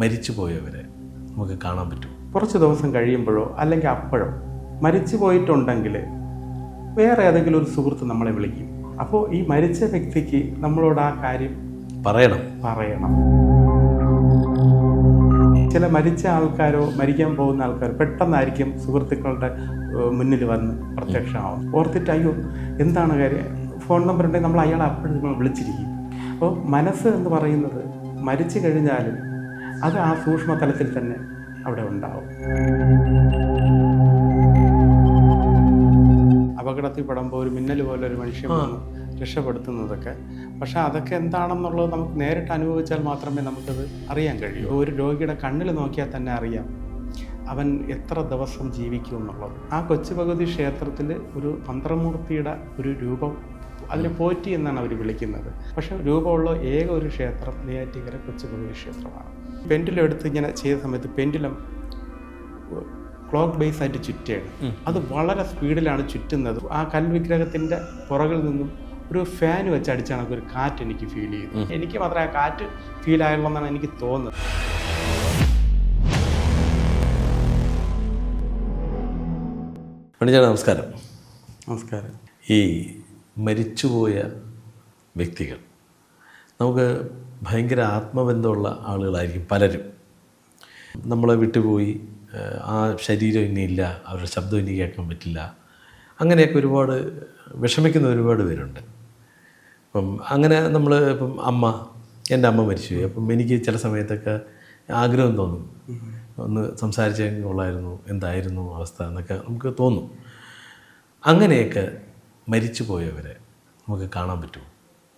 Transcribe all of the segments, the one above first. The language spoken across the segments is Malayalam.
മരിച്ചു പോയവരെ നമുക്ക് കാണാൻ പറ്റും. കുറച്ച് ദിവസം കഴിയുമ്പോഴോ അല്ലെങ്കിൽ അപ്പോഴോ മരിച്ചു പോയിട്ടുണ്ടെങ്കിൽ വേറെ ഏതെങ്കിലും ഒരു സുഹൃത്ത് നമ്മളെ വിളിക്കും. അപ്പോൾ ഈ മരിച്ച വ്യക്തിക്ക് നമ്മളോട് ആ കാര്യം പറയണം. പറയണം. ചില മരിച്ച ആൾക്കാരോ മരിക്കാൻ പോകുന്ന ആൾക്കാരോ പെട്ടെന്നായിരിക്കും സുഹൃത്തുക്കളുടെ മുന്നിൽ വന്ന് പ്രത്യക്ഷമാവും. ഓർത്തിട്ട് അയ്യോ എന്താണ് കാര്യം? ഫോൺ നമ്പർ ഉണ്ടെങ്കിൽ നമ്മൾ അയാളെ അപ്പോഴും നമ്മൾ വിളിച്ചിരിക്കും. അപ്പോൾ മനസ്സ് എന്ന് പറയുന്നത് മരിച്ചു കഴിഞ്ഞാലും അത് ആ സൂക്ഷ്മ തലത്തിൽ തന്നെ അവിടെ ഉണ്ടാവും. അപകടത്തിൽ പെടുമ്പോൾ ഒരു മിന്നൽ പോലെ ഒരു മനുഷ്യൻ രക്ഷപ്പെടുത്തുന്നതൊക്കെ. പക്ഷെ അതൊക്കെ എന്താണെന്നുള്ളത് നമുക്ക് നേരിട്ട് അനുഭവിച്ചാൽ മാത്രമേ നമുക്കത് അറിയാൻ കഴിയൂ. ഒരു രോഗിയുടെ കണ്ണിൽ നോക്കിയാൽ തന്നെ അറിയാം അവൻ എത്ര ദിവസം ജീവിക്കും എന്നുള്ളത്. ആ കൊച്ചു പകുതി ക്ഷേത്രത്തിൽ ഒരു മന്ത്രമൂർത്തിയുടെ ഒരു രൂപം അതിനെ പോറ്റി എന്നാണ് അവർ വിളിക്കുന്നത്. പക്ഷെ രൂപമുള്ള ഏക ഒരു ക്ഷേത്രം നെയ്യാറ്റിക്കര കൊച്ചു ഭഗവതി ക്ഷേത്രമാണ്. പെൻഡിലം എടുത്ത് ഇങ്ങനെ ചെയ്ത സമയത്ത് പെൻഡിലം ക്ലോക്ക് ബേസ് ആയിട്ട് ചുറ്റുകയാണ് അത് വളരെ സ്പീഡിലാണ് ചുറ്റുന്നത്. ആ കൽവിഗ്രഹത്തിന്റെ പുറകിൽ നിന്നും ഒരു ഫാൻ വെച്ച് അടിച്ചാണ് ഒരു കാറ്റ് എനിക്ക് ഫീൽ ചെയ്തു എനിക്ക് മാത്രമേ ആ കാറ്റ് ഫീൽ ആയുള്ളൂ എന്നാണ് എനിക്ക് തോന്നുന്നത്. പണിച്ചാൽ നമസ്കാരം. നമസ്കാരം. ഈ മരിച്ചുപോയ വ്യക്തികൾ നമുക്ക് ഭയങ്കര ആത്മബന്ധമുള്ള ആളുകളായിരിക്കും പലരും. നമ്മളെ വിട്ടുപോയി ആ ശരീരം ഇനിയില്ല അവരുടെ ശബ്ദം ഇനി കേൾക്കാൻ പറ്റില്ല. അങ്ങനെയൊക്കെ ഒരുപാട് വിഷമിക്കുന്ന ഒരുപാട് പേരുണ്ട്. അപ്പം അങ്ങനെ നമ്മൾ ഇപ്പം അമ്മ എന്റെ അമ്മ മരിച്ചുപോയി. അപ്പം എനിക്ക് ചില സമയത്തൊക്കെ ആഗ്രഹം തോന്നും. ഒന്ന് സംസാരിച്ചെങ്കിൽ കൊള്ളായിരുന്നു എന്തായിരുന്നു അവസ്ഥ എന്നൊക്കെ നമുക്ക് തോന്നും. അങ്ങനെയൊക്കെ മരിച്ചു പോയവരെ നമുക്ക് കാണാൻ പറ്റുമോ?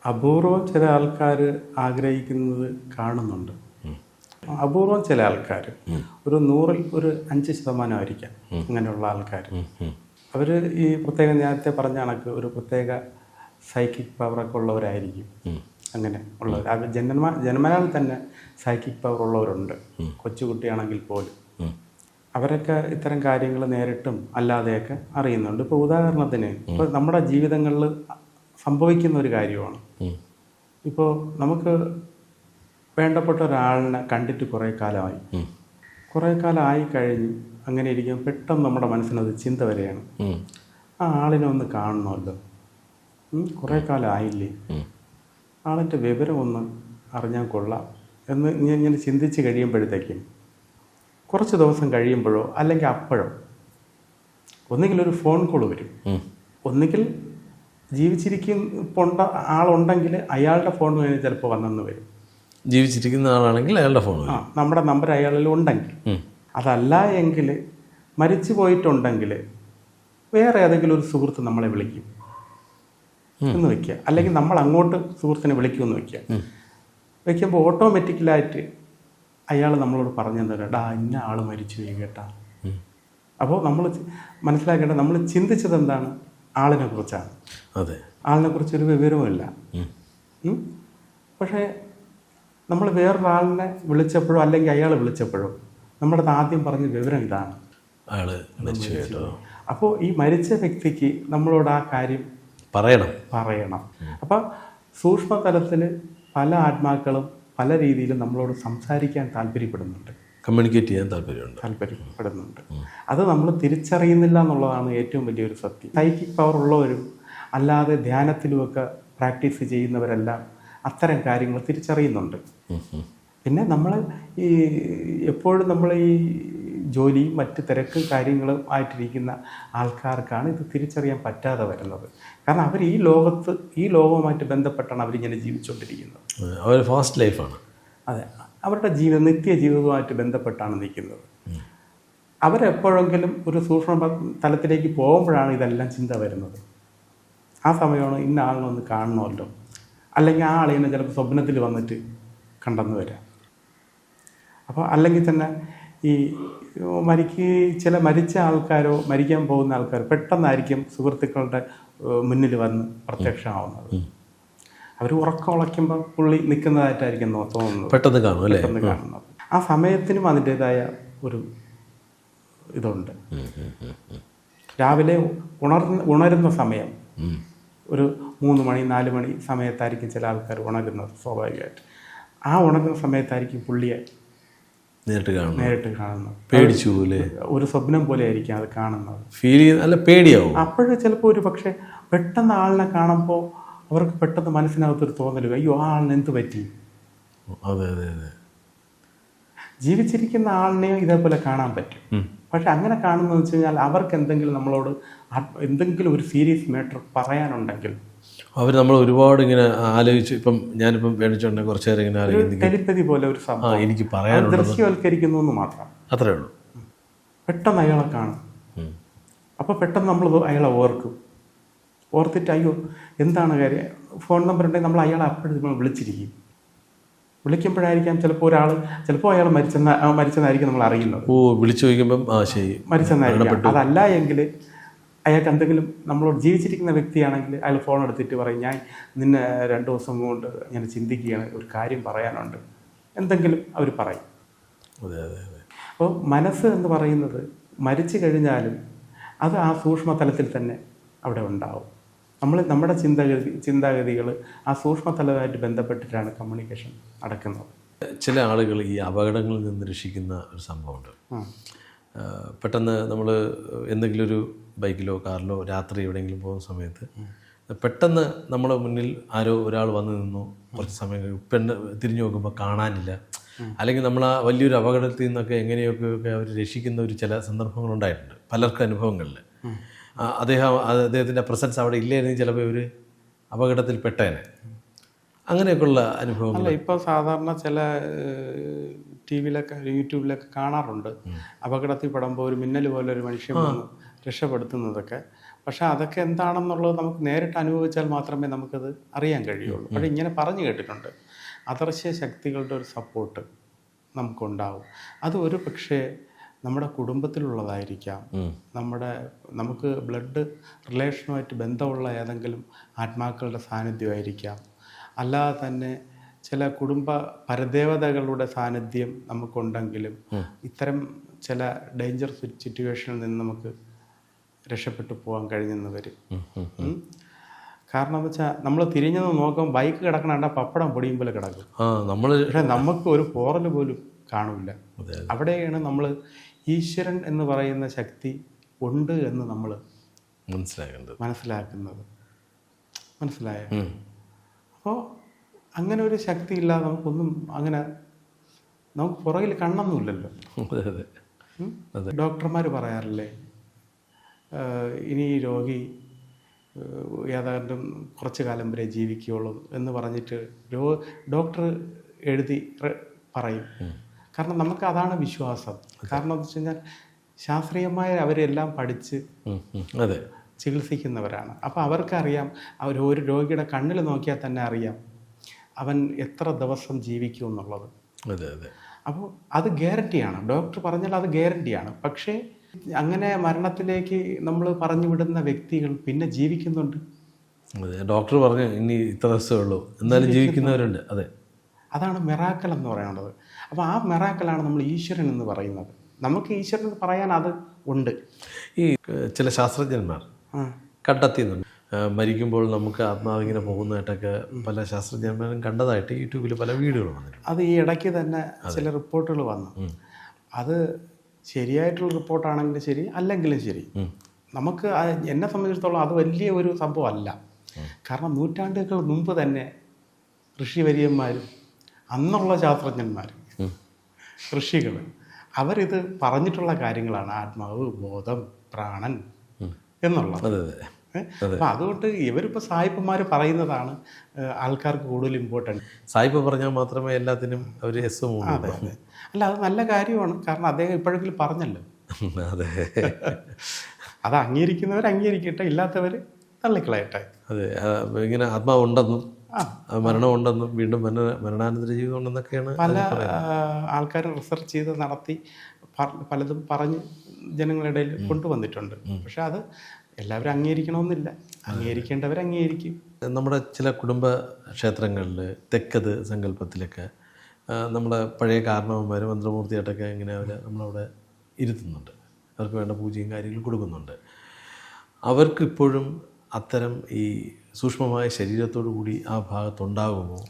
അപൂർവം ചില ആൾക്കാർ ആഗ്രഹിക്കുന്നത് കാണുന്നുണ്ട്. അപൂർവം ചില ആൾക്കാർ ഒരു നൂറിൽ ഒരു അഞ്ച് ശതമാനമായിരിക്കാം അങ്ങനെയുള്ള ആൾക്കാർ അവർ ഈ പ്രത്യേക നേരത്തെ പറഞ്ഞ കണക്ക് ഒരു പ്രത്യേക സൈക്കിക് പവറൊക്കെ ഉള്ളവരായിരിക്കും. അങ്ങനെ ഉള്ളവർ അത് ജന്മ ജന്മനാൽ തന്നെ സൈക്കിക് പവർ ഉള്ളവരുണ്ട്. കൊച്ചുകുട്ടിയാണെങ്കിൽ പോലും. അവരൊക്കെ ഇത്തരം കാര്യങ്ങൾ നേരിട്ടും അല്ലാതെയൊക്കെ അറിയുന്നുണ്ട്. ഇപ്പോൾ ഉദാഹരണത്തിന് ഇപ്പോൾ നമ്മുടെ ജീവിതങ്ങളിൽ സംഭവിക്കുന്ന ഒരു കാര്യമാണ്. ഇപ്പോൾ നമുക്ക് വേണ്ടപ്പെട്ട ഒരാളിനെ കണ്ടിട്ട് കുറേ കാലമായി. കുറേ കാലം ആയി കഴിഞ്ഞ് അങ്ങനെ ഇരിക്കും പെട്ടെന്ന് നമ്മുടെ മനസ്സിനത് ചിന്ത വരെയാണ്. ആ ആളിനെ ഒന്ന് കാണണമല്ലോ. കുറേ കാലം ആയില്ലേ ആളിന്റെ വിവരം ഒന്ന് അറിഞ്ഞാൽ കൊള്ളാം എന്ന് ഞാൻ ഇങ്ങനെ ചിന്തിച്ച് കഴിയുമ്പോഴത്തേക്കും കുറച്ച് ദിവസം കഴിയുമ്പോഴോ അല്ലെങ്കിൽ അപ്പോഴോ ഒന്നുകിൽ ഒരു ഫോൺ കോൾ വരും. ഒന്നുകിൽ ജീവിച്ചിരിക്കുന്നുണ്ട ആളുണ്ടെങ്കിൽ അയാളുടെ ഫോൺ വഴി ചിലപ്പോൾ വന്നെന്ന് വരും. ജീവിച്ചിരിക്കുന്ന ആളാണെങ്കിൽ അയാളുടെ ഫോൺ ആ നമ്മുടെ നമ്പർ അയാളിൽ ഉണ്ടെങ്കിൽ. അതല്ല എങ്കിൽ മരിച്ചു പോയിട്ടുണ്ടെങ്കിൽ വേറെ ഏതെങ്കിലും ഒരു സുഹൃത്ത് നമ്മളെ വിളിക്കും. എന്ന് വെക്കുക. അല്ലെങ്കിൽ നമ്മൾ അങ്ങോട്ട് സുഹൃത്തിനെ വിളിക്കുമെന്ന് വെക്കുക. വെക്കുമ്പോൾ ഓട്ടോമാറ്റിക്കലായിട്ട് അയാൾ നമ്മളോട് പറഞ്ഞു തരാം ഡാ ഇന്ന ആൾ മരിച്ചു പോയി കേട്ടാ. അപ്പോൾ നമ്മൾ മനസ്സിലാക്കേണ്ടത് നമ്മൾ ചിന്തിച്ചത് എന്താണ്? ആളിനെ കുറിച്ചാണ് അതെ. ആളിനെ കുറിച്ച് ഒരു വിവരവുമില്ല പക്ഷേ നമ്മൾ വേറൊരാളിനെ വിളിച്ചപ്പോഴോ അല്ലെങ്കിൽ അയാൾ വിളിച്ചപ്പോഴോ നമ്മുടെ ആദ്യം പറഞ്ഞ വിവരം ഇതാണ് അപ്പോൾ ഈ മരിച്ച വ്യക്തിക്ക് നമ്മളോട് ആ കാര്യം പറയണം. പറയണം. അപ്പം സൂക്ഷ്മതലത്തിൽ പല ആത്മാക്കളും പല രീതിയിലും നമ്മളോട് സംസാരിക്കാൻ താല്പര്യപ്പെടുന്നുണ്ട്. കമ്മ്യൂണിക്കേറ്റ് ചെയ്യാൻ താല്പര്യമുണ്ട്. താല്പര്യപ്പെടുന്നുണ്ട്. അത് നമ്മൾ തിരിച്ചറിയുന്നില്ല എന്നുള്ളതാണ് ഏറ്റവും വലിയൊരു സത്യം. സൈക്കിക് പവർ ഉള്ളവരും അല്ലാതെ ധ്യാനത്തിലുമൊക്കെ പ്രാക്ടീസ് ചെയ്യുന്നവരെല്ലാം അത്തരം കാര്യങ്ങൾ തിരിച്ചറിയുന്നുണ്ട്. പിന്നെ നമ്മൾ ഈ എപ്പോഴും നമ്മൾ ഈ ജോലിയും മറ്റ് തിരക്ക് കാര്യങ്ങളും ആയിട്ടിരിക്കുന്ന ആൾക്കാർക്കാണ് ഇത് തിരിച്ചറിയാൻ പറ്റാതെ വരുന്നത്. കാരണം അവർ ഈ ലോകത്ത് ഈ ലോകവുമായിട്ട് ബന്ധപ്പെട്ടാണ് അവരിങ്ങനെ ജീവിച്ചുകൊണ്ടിരിക്കുന്നത് അവർ ഫാസ്റ്റ് ലൈഫാണ് അതെ അവരുടെ ജീവിതം നിത്യ ജീവിതവുമായിട്ട് ബന്ധപ്പെട്ടാണ് നിൽക്കുന്നത്. അവരെപ്പോഴെങ്കിലും ഒരു സൂക്ഷ്മ തലത്തിലേക്ക് പോകുമ്പോഴാണ് ഇതെല്ലാം ചിന്ത വരുന്നത്. ആ സമയമാണ് ഇന്ന ആളിനെ ഒന്ന് കാണണമല്ലോ. അല്ലെങ്കിൽ ആ ആളിനെ ചിലപ്പോൾ സ്വപ്നത്തിൽ വന്നിട്ട് കണ്ടെന്ന് വരാം. അപ്പോൾ അല്ലെങ്കിൽ തന്നെ ഈ മരിക്ക് ചില മരിച്ച ആൾക്കാരോ മരിക്കാൻ പോകുന്ന ആൾക്കാരോ പെട്ടെന്നായിരിക്കും സുഹൃത്തുക്കളുടെ മുന്നിൽ വന്ന് പ്രത്യക്ഷമാവുന്നത്. അവർ ഉറക്കം ഉളയ്ക്കുമ്പോൾ പുള്ളി നിൽക്കുന്നതായിട്ടായിരിക്കും തോന്നുന്നത്. പെട്ടെന്ന് കാണും അല്ലേ? പെട്ടെന്ന് കാണുന്നത്. ആ സമയത്തിനും അതിന്റെതായ ഒരു ഇതുണ്ട്. രാവിലെ ഉണർന്ന് ഉണരുന്ന സമയം. ഒരു മൂന്ന് മണി നാല് മണി സമയത്തായിരിക്കും ചില ആൾക്കാർ ഉണരുന്നത് സ്വാഭാവികമായിട്ട്. ആ ഉണരുന്ന സമയത്തായിരിക്കും പുള്ളിയെ നേരിട്ട് കാണുന്നത്. നേരിട്ട് കാണുന്നത്. പേടിച്ചു ഒരു സ്വപ്നം പോലെ ആയിരിക്കും അത് കാണുന്നത്. ഫീൽ അല്ല പേടിയാവും. അപ്പോഴും ചിലപ്പോൾ ഒരു പക്ഷേ പെട്ടെന്ന് ആളിനെ കാണുമ്പോൾ അവർക്ക് പെട്ടെന്ന് മനസ്സിനകത്തൊരു തോന്നൽ അയ്യോ ആ ആളിന് എന്ത് പറ്റി? അതെ അതെ അതെ. ജീവിച്ചിരിക്കുന്ന ആളിനെയും ഇതേപോലെ കാണാൻ പറ്റും. പക്ഷെ അങ്ങനെ കാണുന്നത് വെച്ച് കഴിഞ്ഞാൽ അവർക്ക് എന്തെങ്കിലും നമ്മളോട് എന്തെങ്കിലും ഒരു സീരിയസ് മാറ്റർ പറയാനുണ്ടെങ്കിൽ അവർ നമ്മൾ ഒരുപാട് ഇങ്ങനെ ആലോചിച്ച് ഇപ്പം ഞാനിപ്പം വേണിച്ചുണ്ടെങ്കിൽ കുറച്ച് നേരം ഇങ്ങനെ ആലോചിക്കും ടെലിപ്പതി പോലെ ഒരു സംഭവം. എനിക്ക് പറയാൻ ദൃശ്യവൽക്കരിക്കുന്നു എന്ന് മാത്രം. അത്രേ ഉള്ളൂ. പെട്ടെന്ന് അയാളെ കാണും. അപ്പോൾ പെട്ടെന്ന് നമ്മൾ അയാളെ ഓർക്കും. ഓർത്തിട്ട് അയ്യോ എന്താണ് കാര്യം? ഫോൺ നമ്പർ ഉണ്ടെങ്കിൽ നമ്മൾ അയാളെ അപ്പോഴും നമ്മൾ വിളിച്ചിരിക്കും. വിളിക്കുമ്പോഴായിരിക്കാം ചിലപ്പോൾ ഒരാൾ ചിലപ്പോൾ അയാൾ മരിച്ചെന്ന മരിച്ചതായിരിക്കും മരിച്ചെന്നായിരിക്കും നമ്മൾ അറിയുന്നത്. ഓ വിളിച്ചു ചോദിക്കുമ്പം ആ ശരി. മരിച്ചെന്നായിരിക്കും. അതല്ല എങ്കിൽ അയാൾക്ക് എന്തെങ്കിലും നമ്മളോട് ജീവിച്ചിരിക്കുന്ന വ്യക്തിയാണെങ്കിൽ അയാൾ ഫോൺ എടുത്തിട്ട് പറയും ഞാൻ നിന്നെ രണ്ട് ദിവസം കൊണ്ട് ഞാൻ ചിന്തിക്കുകയാണ് ഒരു കാര്യം പറയാനുണ്ട്. എന്തെങ്കിലും അവർ പറയും. അതെ അതെ അതെ. അപ്പോൾ മനസ്സ് എന്ന് പറയുന്നത് മരിച്ചു കഴിഞ്ഞാലും അത് ആ സൂക്ഷ്മതലത്തിൽ തന്നെ അവിടെ ഉണ്ടാവും. നമ്മൾ നമ്മുടെ ചിന്താഗതി ചിന്താഗതികൾ ആ സൂക്ഷ്മതലമായിട്ട് ബന്ധപ്പെട്ടിട്ടാണ് കമ്മ്യൂണിക്കേഷൻ നടക്കുന്നത്. ചില ആളുകൾ ഈ അപകടങ്ങളിൽ നിന്ന് രക്ഷിക്കുന്ന ഒരു സംഭവമുണ്ട്. പെട്ടെന്ന് നമ്മൾ എന്തെങ്കിലും ഒരു ബൈക്കിലോ കാറിലോ രാത്രി എവിടെയെങ്കിലും പോകുന്ന സമയത്ത് പെട്ടെന്ന് നമ്മുടെ മുന്നിൽ ആരോ ഒരാൾ വന്ന് നിന്നു. കുറച്ച് സമയം പെണ്ണ് തിരിഞ്ഞു നോക്കുമ്പോൾ കാണാനില്ല. അല്ലെങ്കിൽ നമ്മൾ ആ വലിയൊരു അപകടത്തിൽ നിന്നൊക്കെ എങ്ങനെയൊക്കെ അവർ രക്ഷിക്കുന്ന ഒരു ചില സന്ദർഭങ്ങളുണ്ടായിട്ടുണ്ട്. പലർക്കും അനുഭവങ്ങളിൽ അദ്ദേഹം അദ്ദേഹത്തിന്റെ പ്രസൻസ് അവിടെ ഇല്ലായിരുന്നെങ്കിൽ ചിലപ്പോൾ ഇവർ അപകടത്തിൽ പെട്ടേനെ അങ്ങനെയൊക്കെയുള്ള അനുഭവങ്ങൾ. അല്ല ഇപ്പോൾ സാധാരണ ചില ടി വിയിലൊക്കെ യൂട്യൂബിലൊക്കെ കാണാറുണ്ട്. അപകടത്തിൽ പെടുമ്പോൾ ഒരു മിന്നൽ പോലെ ഒരു മനുഷ്യൻ രക്ഷപ്പെടുത്തുന്നതൊക്കെ. പക്ഷേ അതൊക്കെ എന്താണെന്നുള്ളത് നമുക്ക് നേരിട്ട് അനുഭവിച്ചാൽ മാത്രമേ നമുക്കത് അറിയാൻ കഴിയുള്ളൂ. പക്ഷേ ഇങ്ങനെ പറഞ്ഞു കേട്ടിട്ടുണ്ട്. അദർശ്യ ശക്തികളുടെ ഒരു സപ്പോർട്ട് നമുക്കുണ്ടാവും. അത് ഒരു പക്ഷേ നമ്മുടെ കുടുംബത്തിലുള്ളതായിരിക്കാം. നമ്മുടെ നമുക്ക് ബ്ലഡ് റിലേഷനുമായിട്ട് ബന്ധമുള്ള ഏതെങ്കിലും ആത്മാക്കളുടെ സാന്നിധ്യമായിരിക്കാം. അല്ലാതെ തന്നെ ചില കുടുംബ പരദേവതകളുടെ സാന്നിധ്യം നമുക്കുണ്ടെങ്കിലും ഇത്തരം ചില ഡേഞ്ചർ സിറ്റുവേഷനിൽ നിന്ന് നമുക്ക് രക്ഷപ്പെട്ടു പോകാൻ കഴിഞ്ഞെന്ന് വരും. കാരണം എന്ന് വെച്ചാൽ നമ്മൾ തിരിഞ്ഞു നോക്കുമ്പോൾ ബൈക്ക് കിടക്കണ പപ്പടം പൊടിയും പോലെ കിടക്കും. നമ്മൾ പക്ഷെ നമുക്ക് ഒരു പോറൽ പോലും കാണില്ല. അവിടെയാണ് നമ്മൾ ഈശ്വരൻ എന്ന് പറയുന്ന ശക്തി ഉണ്ട് എന്ന് നമ്മൾ മനസ്സിലാക്കുന്നത് മനസ്സിലാക്കുന്നത്. മനസ്സിലായ? അപ്പോൾ അങ്ങനെ ഒരു ശക്തി ഇല്ലാതെ നമുക്കൊന്നും അങ്ങനെ നമുക്ക് പുറകിൽ കണ്ണൊന്നുമില്ലല്ലോ ഡോക്ടർമാർ പറയാറില്ലേ ഇനി ഈ രോഗി ഏതാണ്ടും കുറച്ച് കാലം വരെ ജീവിക്കുകയുള്ളൂ എന്ന് പറഞ്ഞിട്ട് രോ ഡോക്ടർ എഴുതി പറയും. കാരണം നമുക്ക് അതാണ് വിശ്വാസം. കാരണം എന്ന് വെച്ച് കഴിഞ്ഞാൽ ശാസ്ത്രീയമായ അവരെല്ലാം പഠിച്ച്. അതെ. ചികിത്സിക്കുന്നവരാണ്. അപ്പോൾ അവർക്കറിയാം അവർ ഒരു രോഗിയുടെ കണ്ണിൽ നോക്കിയാൽ തന്നെ അറിയാം അവൻ എത്ര ദിവസം ജീവിക്കും എന്നുള്ളത്. അതെ അതെ. അപ്പോൾ അത് ഗ്യാരണ്ടിയാണ്. ഡോക്ടർ പറഞ്ഞാൽ അത് ഗ്യാരണ്ടിയാണ്. പക്ഷേ അങ്ങനെ മരണത്തിലേക്ക് നമ്മൾ പറഞ്ഞു വിടുന്ന വ്യക്തികൾ പിന്നെ ജീവിക്കുന്നുണ്ട്. അതെ ഡോക്ടർ പറഞ്ഞു ഇനി ഇത്ര ദിവസമേ ഉള്ളൂ. എന്നാലും ജീവിക്കുന്നവരുണ്ട്. അതെ. അതാണ് മെറാക്കൽ എന്ന് പറയുന്നത്. അപ്പോൾ ആ മെറാക്കലാണ് നമ്മൾ ഈശ്വരൻ എന്ന് പറയുന്നത്. നമുക്ക് ഈശ്വരൻ പറയാൻ അത് ഉണ്ട്. ഈ ചില ശാസ്ത്രജ്ഞന്മാർ. കണ്ടെത്തിയുന്നുണ്ട് മരിക്കുമ്പോൾ നമുക്ക് ആത്മാവിങ്ങനെ പോകുന്നതായിട്ടൊക്കെ പല ശാസ്ത്രജ്ഞന്മാരും കണ്ടതായിട്ട് യൂട്യൂബിൽ പല വീഡിയോകൾ വന്നിട്ടുണ്ട്. അത് ഈ ഇടയ്ക്ക് തന്നെ ചില റിപ്പോർട്ടുകൾ വന്നു. അത് ശരിയായിട്ടുള്ള റിപ്പോർട്ടാണെങ്കിലും ശരി അല്ലെങ്കിലും ശരി. നമുക്ക് എന്നെ സംബന്ധിച്ചിടത്തോളം അത് വലിയ ഒരു സംഭവമല്ല. കാരണം നൂറ്റാണ്ടുകൾ മുമ്പ് തന്നെ ഋഷിവര്യന്മാരും അന്നുള്ള ശാസ്ത്രജ്ഞന്മാരും ഋഷികൾ അവരിത് പറഞ്ഞിട്ടുള്ള കാര്യങ്ങളാണ് ആത്മാവ് ബോധം പ്രാണൻ എന്നുള്ളത്. അപ്പം അതുകൊണ്ട് ഇവരിപ്പോൾ സായിപ്പന്മാർ പറയുന്നതാണ് ആൾക്കാർക്ക് കൂടുതൽ ഇമ്പോർട്ടന്റ് സായിപ്പ് പറഞ്ഞാൽ മാത്രമേ എല്ലാത്തിനും അവർ എസ് അതെ അതെ. അല്ല അത് നല്ല കാര്യമാണ്. കാരണം അദ്ദേഹം ഇപ്പോഴെങ്കിലും പറഞ്ഞല്ലോ. അതെ. അത് അംഗീകരിക്കുന്നവർ അംഗീകരിക്കട്ടെ ഇല്ലാത്തവർ തള്ളിക്കളയട്ടെ. അതെ ഇങ്ങനെ ആത്മാവ് ഉണ്ടെന്നും ആ. ആ, മരണം ഉണ്ടെന്നും വീണ്ടും മരണ മരണാനന്തര ജീവിതം ഉണ്ടെന്നൊക്കെയാണ് പല ആൾക്കാർ റിസർച്ച് ചെയ്ത് നടത്തി പലതും പറഞ്ഞ് ജനങ്ങളിടയിൽ കൊണ്ടുവന്നിട്ടുണ്ട്. പക്ഷെ അത് എല്ലാവരും അംഗീകരിക്കണമെന്നില്ല. അംഗീകരിക്കേണ്ടവർ അംഗീകരിക്കും. നമ്മുടെ ചില കുടുംബ ക്ഷേത്രങ്ങളിൽ തെക്കത് സങ്കല്പത്തിലൊക്കെ നമ്മുടെ പഴയ കാരണവന്മാർ മന്ത്രമൂർത്തിയായിട്ടൊക്കെ ഇങ്ങനെ അവർ നമ്മളവിടെ ഇരുത്തുന്നുണ്ട്. അവർക്ക് വേണ്ട പൂജയും കാര്യങ്ങളും കൊടുക്കുന്നുണ്ട്. അവർക്കിപ്പോഴും അത്തരം ഈ സൂക്ഷ്മമായ ശരീരത്തോടു കൂടി ആ ഭാഗത്തുണ്ടാകുമോ?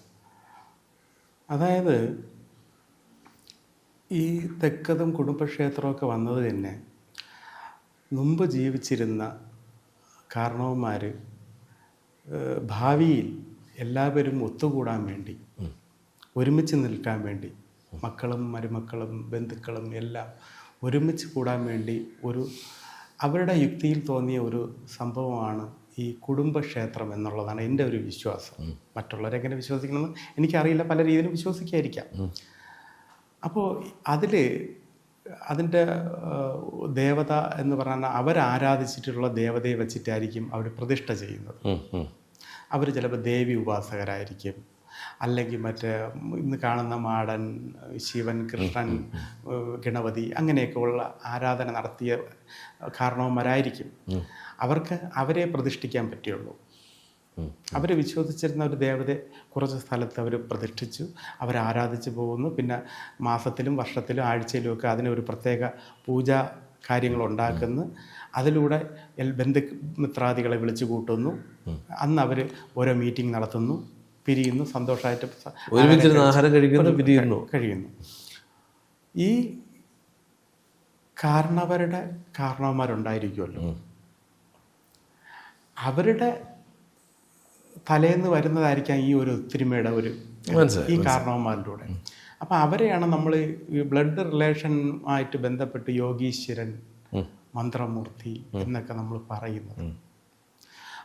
അതായത് ഈ തെക്കതും കുടുംബക്ഷേത്രമൊക്കെ വന്നത് തന്നെ മുമ്പ് ജീവിച്ചിരുന്ന കാരണവന്മാർ ഭാവിയിൽ എല്ലാവരും ഒത്തുകൂടാൻ വേണ്ടി ഒരുമിച്ച് നിൽക്കാൻ വേണ്ടി മക്കളും മരുമക്കളും ബന്ധുക്കളും എല്ലാം ഒരുമിച്ച് കൂടാൻ വേണ്ടി ഒരു അവരുടെ യുക്തിയിൽ തോന്നിയ ഒരു സംഭവമാണ് ഈ കുടുംബക്ഷേത്രം എന്നുള്ളതാണ് എന്റെ ഒരു വിശ്വാസം. മറ്റുള്ളവരെങ്ങനെ വിശ്വസിക്കണമെന്ന് എനിക്കറിയില്ല. പല രീതിയിലും വിശ്വസിക്കായിരിക്കാം. അപ്പോൾ അതിൽ അതിന്റെ ദേവത എന്ന് പറഞ്ഞാൽ അവരാരാധിച്ചിട്ടുള്ള ദേവതയെ വെച്ചിട്ടായിരിക്കും അവർ പ്രതിഷ്ഠ ചെയ്യുന്നത്. അവർ ചിലപ്പോൾ ദേവി ഉപാസകരായിരിക്കും. അല്ലെങ്കിൽ മറ്റേ ഇന്ന് കാണുന്ന മാടൻ ശിവൻ കൃഷ്ണൻ ഗണപതി അങ്ങനെയൊക്കെ ഉള്ള ആരാധന നടത്തിയ കാരണവന്മാരായിരിക്കും. അവർക്ക് അവരെ പ്രതിഷ്ഠിക്കാൻ പറ്റുള്ളൂ അവരെ അവർ വിശ്വസിച്ചിരുന്ന ഒരു ദേവതയെ കുറച്ച് സ്ഥലത്ത് അവർ പ്രതിഷ്ഠിച്ചു അവർ ആരാധിച്ചു പോകുന്നു. പിന്നെ മാസത്തിലും വർഷത്തിലും ആഴ്ചയിലും ഒക്കെ അതിന് ഒരു പ്രത്യേക പൂജാ കാര്യങ്ങൾ ഉണ്ടാക്കുന്നു. അതിലൂടെ ബന്ധു മിത്രാദികളെ വിളിച്ചു കൂട്ടുന്നു. അന്ന് അവർ ഓരോ മീറ്റിംഗ് നടത്തുന്നു. പിരിയുന്നു സന്തോഷമായിട്ട് ഒരുമിച്ചിരുന്ന് ആഹാരം കഴിക്കുന്നു പിരിയുന്നു. കഴിയുന്നു. ഈ കാരണവരുടെ കാരണവന്മാരുണ്ടായിരിക്കുമല്ലോ. അവരുടെ തലേന്ന് വരുന്നതായിരിക്കാം ഈ ഒരു ഒത്തൊരുമയുടെ ഒരു ഈ കാരണവന്മാരിലൂടെ. അപ്പം അവരെയാണ് നമ്മൾ ഈ ബ്ലഡ് റിലേഷൻ ആയിട്ട് ബന്ധപ്പെട്ട് യോഗീശ്വരൻ മന്ത്രമൂർത്തി എന്നൊക്കെ നമ്മൾ പറയുന്നത്.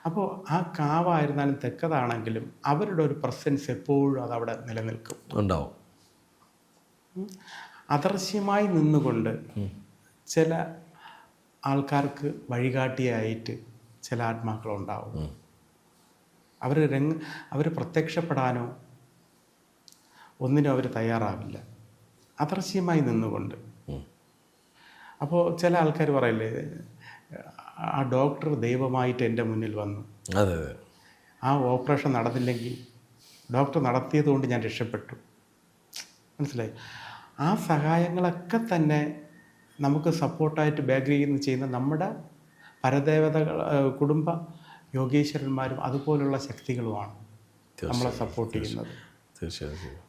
അപ്പോൾ ആ കാവായിരുന്നാലും തെക്കതാണെങ്കിലും അവരുടെ ഒരു പ്രസൻസ് എപ്പോഴും അതവിടെ നിലനിൽക്കും. ഉണ്ടാവും. അദർശ്യമായി നിന്നുകൊണ്ട് ചില ആൾക്കാർക്ക് വഴികാട്ടിയായിട്ട് ചില ആത്മാക്കളുണ്ടാവും. അവർ രംഗ അവർ പ്രത്യക്ഷപ്പെടാനോ ഒന്നിനും അവർ തയ്യാറാവില്ല. അദർശ്യമായി നിന്നുകൊണ്ട്. അപ്പോൾ ചില ആൾക്കാർ പറയില്ലേ ആ ഡോക്ടർ ദൈവമായിട്ട് എന്റെ മുന്നിൽ വന്നു. അതെ അതെ. ആ ഓപ്പറേഷൻ നടന്നില്ലെങ്കിൽ ഡോക്ടർ നടത്തിയത് കൊണ്ട് ഞാൻ രക്ഷപ്പെട്ടു. മനസ്സിലായി? ആ സഹായങ്ങളൊക്കെ തന്നെ നമുക്ക് സപ്പോർട്ടായിട്ട് നിന്ന് ചെയ്യുന്ന നമ്മുടെ പരദേവതകൾ കുടുംബ യോഗീശ്വരന്മാരും അതുപോലുള്ള ശക്തികളുമാണ് നമ്മളെ സപ്പോർട്ട് ചെയ്യുന്നത്. തീർച്ചയായും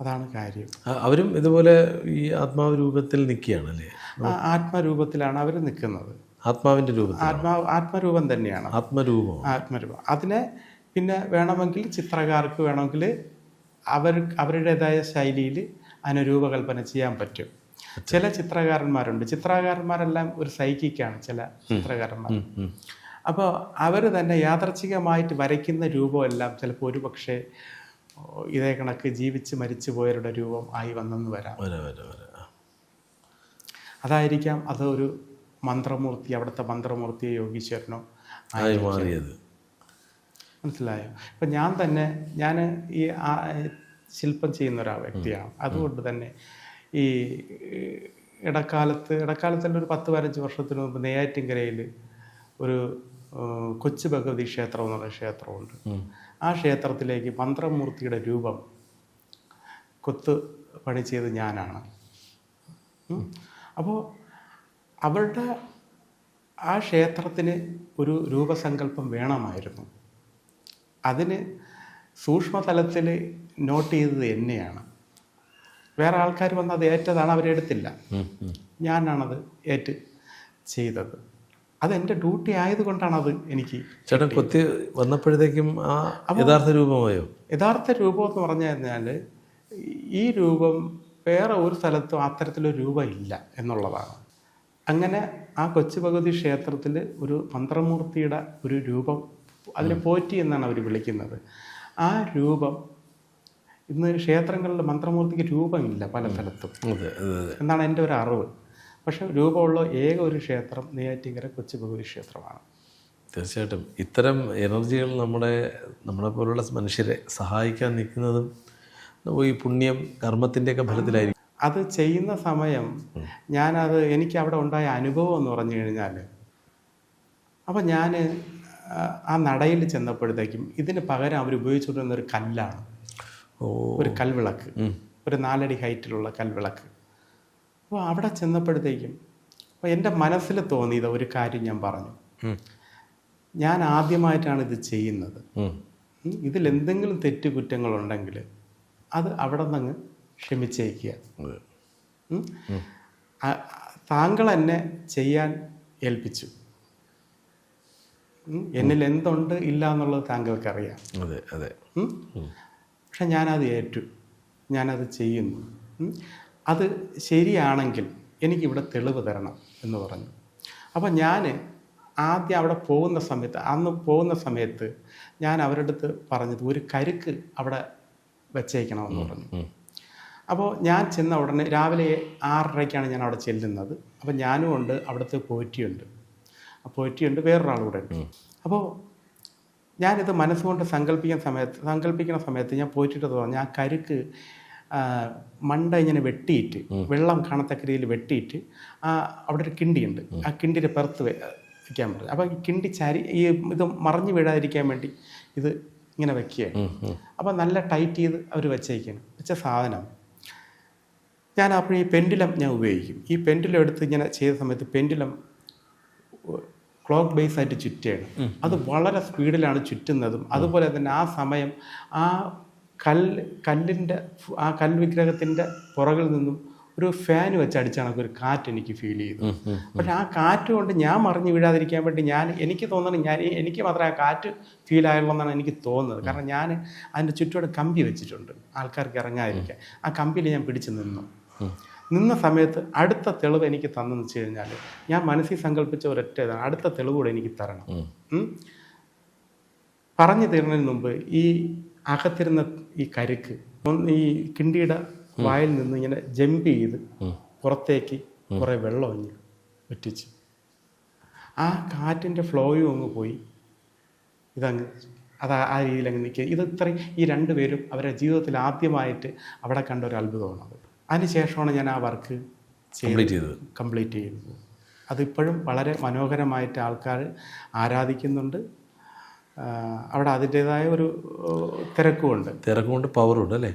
അതാണ് കാര്യം. അവരും ഇതുപോലെ ഈ ആത്മാവ് രൂപത്തിൽ നിൽക്കുകയാണല്ലേ ആത്മരൂപത്തിലാണ് അവർ നിൽക്കുന്നത്. ആത്മാവിന്റെ രൂപം ആത്മാ ആത്മരൂപം തന്നെയാണ്. ആത്മരൂപം. ആത്മരൂപം. അതിനെ പിന്നെ വേണമെങ്കിൽ ചിത്രകാർക്ക് വേണമെങ്കിൽ അവർ അവരുടേതായ ശൈലിയിൽ അതിനെ രൂപകൽപ്പന ചെയ്യാൻ പറ്റും. ചില ചിത്രകാരന്മാരുണ്ട്. ചിത്രകാരന്മാരെല്ലാം ഒരു സൈക്കിക്കാണ് ചില ചിത്രകാരന്മാർ. അപ്പോൾ അവർ തന്നെ യാദർച്ഛികമായിട്ട് വരയ്ക്കുന്ന രൂപമെല്ലാം ചിലപ്പോൾ ഒരു പക്ഷേ ഇതേ കണക്ക് ജീവിച്ച് മരിച്ചു പോയവരുടെ രൂപം ആയി വന്നെന്ന് വരാം. അതായിരിക്കാം അത് ഒരു മന്ത്രമൂർത്തി അവിടുത്തെ മന്ത്രമൂർത്തിയെ യോഗീശ്വരനോ ആയി മാറിയത്. മനസ്സിലായോ? അപ്പം ഞാൻ തന്നെ ഞാൻ ഈ ആ- ശില്പം ചെയ്യുന്ന ഒരു വ്യക്തിയാണ്. അതുകൊണ്ട് തന്നെ ഈ ഇടക്കാലത്ത് ഇടക്കാലത്തല്ല ഒരു പത്ത് പതിനഞ്ച് വർഷത്തിന് മുമ്പ് നെയ്യാറ്റിൻകരയിൽ ഒരു കൊച്ചു ഭഗവതി ക്ഷേത്രം എന്നുള്ള ക്ഷേത്രമുണ്ട്. ആ ക്ഷേത്രത്തിലേക്ക് മന്ത്രമൂർത്തിയുടെ രൂപം കൊത്ത് പണി ചെയ്ത് ഞാനാണ്. അപ്പോൾ അവരുടെ ആ ക്ഷേത്രത്തിന് ഒരു രൂപസങ്കല്പം വേണമായിരുന്നു. അതിന് സൂക്ഷ്മതലത്തിൽ നോട്ട് ചെയ്തത് എന്നെയാണ്. വേറെ ആൾക്കാർ വന്ന് അത് ഏറ്റതാണ് അവരെടുത്തില്ല. ഞാനാണത് ഏറ്റ് ചെയ്തത്. അതെന്റെ ഡ്യൂട്ടി ആയതുകൊണ്ടാണ് അത് എനിക്ക് ചേട്ടൻ കൊത്തി വന്നപ്പോഴത്തേക്കും ആ യഥാർത്ഥ രൂപമായോ? യഥാർത്ഥ രൂപം എന്ന് പറഞ്ഞു കഴിഞ്ഞാൽ ഈ രൂപം വേറെ ഒരു സ്ഥലത്തും അത്തരത്തിലൊരു രൂപം ഇല്ല എന്നുള്ളതാണ്. അങ്ങനെ ആ കൊച്ചു ഭഗവതി ക്ഷേത്രത്തിൽ ഒരു മന്ത്രമൂർത്തിയുടെ ഒരു രൂപം അതിനെ പോറ്റി എന്നാണ് അവർ വിളിക്കുന്നത്. ആ രൂപം ഇന്ന് ക്ഷേത്രങ്ങളിൽ മന്ത്രമൂർത്തിക്ക് രൂപമില്ല പല സ്ഥലത്തും. എന്നാണ് എന്റെ ഒരു അറിവ്. പക്ഷെ രൂപമുള്ള ഏക ഒരു ക്ഷേത്രം നെയ്യാറ്റിങ്കര കൊച്ചു ഭഗവതി ക്ഷേത്രമാണ്. തീർച്ചയായിട്ടും. ഇത്തരം എനർജികൾ നമ്മുടെ നമ്മളെ പോലുള്ള മനുഷ്യരെ സഹായിക്കാൻ നിൽക്കുന്നതും ഈ പുണ്യം കർമ്മത്തിന്റെയൊക്കെ ഫലത്തിലായിരിക്കും. അത് ചെയ്യുന്ന സമയം ഞാനത് എനിക്ക് അവിടെ ഉണ്ടായ അനുഭവം എന്ന് പറഞ്ഞു കഴിഞ്ഞാൽ അപ്പം ഞാൻ ആ നടയിൽ ചെന്നപ്പോഴത്തേക്കും ഇതിന് പകരം അവർ ഉപയോഗിച്ചുകൊണ്ടിരുന്ന ഒരു കല്ലാണ്. ഓ. ഒരു കൽവിളക്ക്. ഒരു നാലടി ഹൈറ്റിലുള്ള കൽവിളക്ക്. അപ്പോൾ അവിടെ ചെന്നപ്പോഴത്തേക്കും അപ്പോൾ എന്റെ മനസ്സിൽ തോന്നിയത് ഒരു കാര്യം ഞാൻ പറഞ്ഞു. ഞാൻ ആദ്യമായിട്ടാണ് ഇത് ചെയ്യുന്നത്. ഇതിൽ എന്തെങ്കിലും തെറ്റുകുറ്റങ്ങളുണ്ടെങ്കിൽ അത് അവിടെ നിന്ന് ക്ഷമിച്ചേക്കുക. താങ്കൾ എന്നെ ചെയ്യാൻ ഏൽപ്പിച്ചു. എന്നിൽ എന്തുണ്ട് ഇല്ല എന്നുള്ളത് താങ്കൾക്കറിയാം. അതെ അതെ. പക്ഷെ ഞാനത് ഏറ്റു. ഞാനത് ചെയ്യുന്നു. അത് ശരിയാണെങ്കിൽ എനിക്കിവിടെ തെളിവ് തരണം എന്ന് പറഞ്ഞു. അപ്പം ഞാൻ ആദ്യം അവിടെ പോകുന്ന സമയത്ത് അന്ന് പോകുന്ന സമയത്ത് ഞാൻ അവരുടെ അടുത്ത് പറഞ്ഞത് ഒരു കരുക്ക് അവിടെ വെച്ചേക്കണമെന്ന് പറഞ്ഞു. അപ്പോൾ ഞാൻ ചെന്ന ഉടനെ രാവിലെ ആറരയ്ക്കാണ് ഞാൻ അവിടെ ചെല്ലുന്നത്. അപ്പോൾ ഞാനും ഉണ്ട് അവിടുത്തെ പോറ്റിയുണ്ട്. ആ പോറ്റിയുണ്ട് വേറൊരാൾ കൂടെ ഉണ്ട്. അപ്പോൾ ഞാനിത് മനസ്സുകൊണ്ട് സങ്കല്പിക്കുന്ന സമയത്ത് സങ്കല്പിക്കുന്ന സമയത്ത് ഞാൻ പോറ്റിട്ട് തോന്നി ആ കരുക്ക് മണ്ട ഇങ്ങനെ വെട്ടിയിട്ട് വെള്ളം കാണത്തക്ക രീതിയിൽ വെട്ടിയിട്ട് ആ അവിടെ ഒരു കിണ്ടിയുണ്ട്. ആ കിണ്ടിയുടെ പുറത്ത് വെക്കാൻ പറഞ്ഞു. അപ്പോൾ ഈ കിണ്ടി ചരി ഈ ഇത് മറിഞ്ഞു വീഴാതിരിക്കാൻ വേണ്ടി ഇത് ഇങ്ങനെ വെക്കുകയാണ്. അപ്പോൾ നല്ല ടൈറ്റ് ചെയ്ത് അവർ വെച്ചേക്കാണ്. വെച്ച സാധനം. ഞാൻ അപ്പോൾ ഈ പെൻഡിലം ഞാൻ ഉപയോഗിക്കും. ഈ പെൻഡിലം എടുത്ത് ഇങ്ങനെ ചെയ്ത സമയത്ത് പെൻഡിലം ക്ലോക്ക് ബേസ് ആയിട്ട് ചുറ്റുകയാണ്. അത് വളരെ സ്പീഡിലാണ് ചുറ്റുന്നതും. അതുപോലെ തന്നെ ആ സമയം ആ കല്ല് കല്ലിന്റെ ആ കൽ വിഗ്രഹത്തിന്റെ പുറകിൽ നിന്നും ഒരു ഫാൻ വെച്ച് അടിച്ചാണ് ഒരു കാറ്റ് എനിക്ക് ഫീൽ ചെയ്തു പക്ഷെ ആ കാറ്റ് കൊണ്ട് ഞാൻ മറിഞ്ഞു വീഴാതിരിക്കാൻ വേണ്ടി ഞാൻ എനിക്ക് തോന്നുന്നത് ഞാൻ എനിക്ക് മാത്രമേ ആ കാറ്റ് ഫീൽ ആയുള്ളൂ എന്നാണ് എനിക്ക് തോന്നുന്നത്. കാരണം ഞാൻ അതിന്റെ ചുറ്റോട് കമ്പി വെച്ചിട്ടുണ്ട്. ആൾക്കാർക്ക് ഇറങ്ങാതിരിക്കാൻ. ആ കമ്പിയിൽ ഞാൻ പിടിച്ചു നിന്നു. നിന്ന സമയത്ത് അടുത്ത തെളിവ് എനിക്ക് തന്നെന്ന് വെച്ച് കഴിഞ്ഞാൽ ഞാൻ മനസ്സിൽ സങ്കല്പിച്ച ഒരൊറ്റ ഇതാണ്. അടുത്ത തെളിവ് കൂടെ എനിക്ക് തരണം. പറഞ്ഞു തരുന്നതിന് മുമ്പ് ഈ അകത്തിരുന്ന ഈ കരുക്ക് ഈ കിണ്ടിയുടെ വായിൽ നിന്ന് ഇങ്ങനെ ജമ്പ് ചെയ്ത് പുറത്തേക്ക് കുറേ വെള്ളം ഇങ്ങനെ വെട്ടിച്ച്. ആ കാറ്റിന്റെ ഫ്ലോയും അങ്ങ് പോയി. ഇതങ്ങ് അത് ആ രീതിയിൽ അങ്ങ് നിൽക്കുക. ഇത് ഇത്രയും ഈ രണ്ടുപേരും അവരുടെ ജീവിതത്തിൽ ആദ്യമായിട്ട് അവിടെ കണ്ട ഒരു അത്ഭുതമാണത്. അത് അതിനുശേഷമാണ് ഞാൻ ആ വർക്ക് കംപ്ലീറ്റ് ചെയ്തത്. കംപ്ലീറ്റ് ചെയ്തത് അതിപ്പോഴും വളരെ മനോഹരമായിട്ട് ആൾക്കാർ ആരാധിക്കുന്നുണ്ട്. അവിടെ അതിന്റേതായ ഒരു തിരക്കുമുണ്ട്. തിരക്കുമുണ്ട് പവറുണ്ട് അല്ലേ?